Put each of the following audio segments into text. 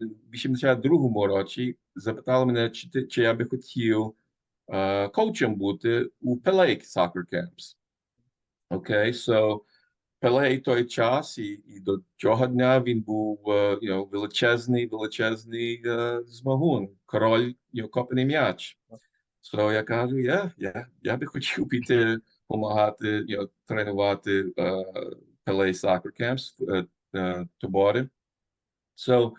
в 82-му році запитали мене, чи, чи я би хотів е, коучем бути у Pele Soccer Camps. Окей, so Pele той час і, і до цього дня він був е, you know, величезний, величезний е, змагун, король you копаний м'яч. So я кажу, я, я, я би хотів піти допомагати, you know, тренувати е, Pele Soccer Camps, е, е, табори. So,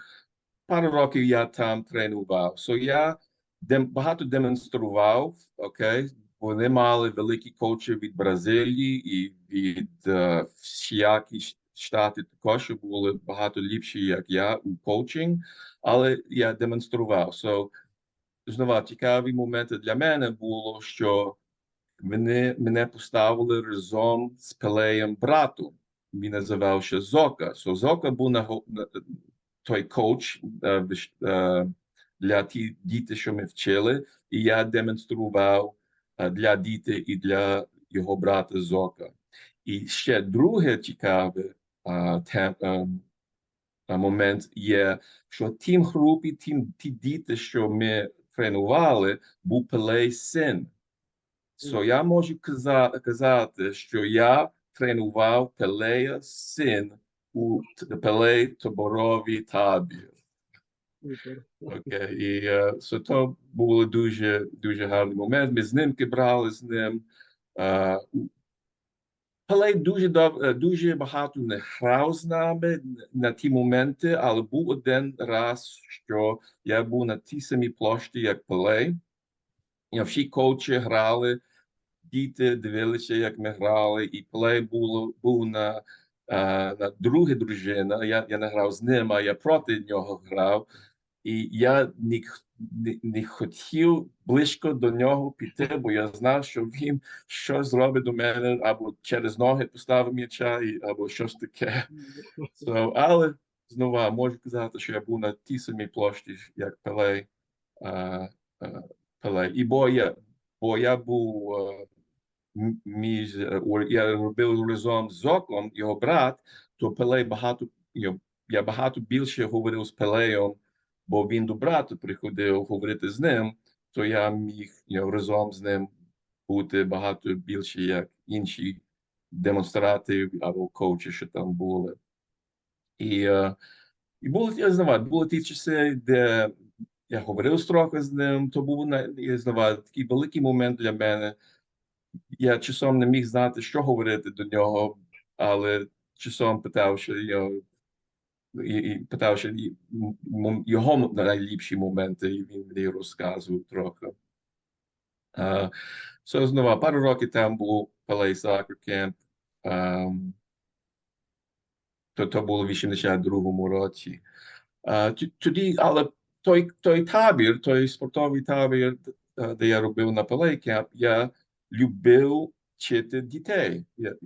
пару років я там тренував. So, я дем, багато демонстрував, окей? Вони мали великі коучі від Бразилії і від всіякі щ- штати також були багато ліпші, як я, у коучинг, але я демонстрував. So, знову цікаві моменти для мене було, що мене, мене поставили разом з Пелеєм братом. Він називався Зока. So, Зока був на- той коуч е, е, для ті діти, що ми вчили, і я демонстрував е, для дітей і для його брата Зока. І ще друге цікаве момент є, що тим групі, тим ті діти, що ми тренували, був Пелей син. So, я можу казати, що я тренував Пелея син у Пелей таборовій табір. Окей, і е, so, то було дуже дуже гарний момент. Ми з ним брали з ним. Е, Пелей дуже е, дуже багато не грав з нами на ті моменти, але був один раз, що я був на тій самій площі, як Пелей. Всі коучі грали, діти дивилися, як ми грали, і Пелей було, був на, е, на друге дружина. Я, я не грав з ним, а я проти нього грав. І я не, не, не хотів близько до нього піти, бо я знав, що він щось зробить до мене, або через ноги поставив м'яча, або щось таке. So, але знову можу казати, що я був на тій самій площі, як Пелей. е, е, Пелей. І бо я, бо я був між е, я робив разом з Зоком, його брат, то Пелей багато я багато більше говорив з Пелеєм, бо він до брата приходив говорити з ним, то я міг know, разом з ним бути багато більше, як інші демонстрати або коучі, що там були. І, е, і було, я знаю, були ті часи, де я говорив трохи з ним, то був я знаю, такий великий момент для мене. Я часом не міг знати, що говорити до нього, але часом питав, що know, і, і питав, що його найліпші моменти, і він мені розказував трохи. Uh, so, знову, пару років там був Pele Soccer Camp. Um, то, то було в 82-му році. Т- тоді, але той, той табір, той спортовий табір, е, де я робив на Pele Camp, я любив вчити дітей. Я,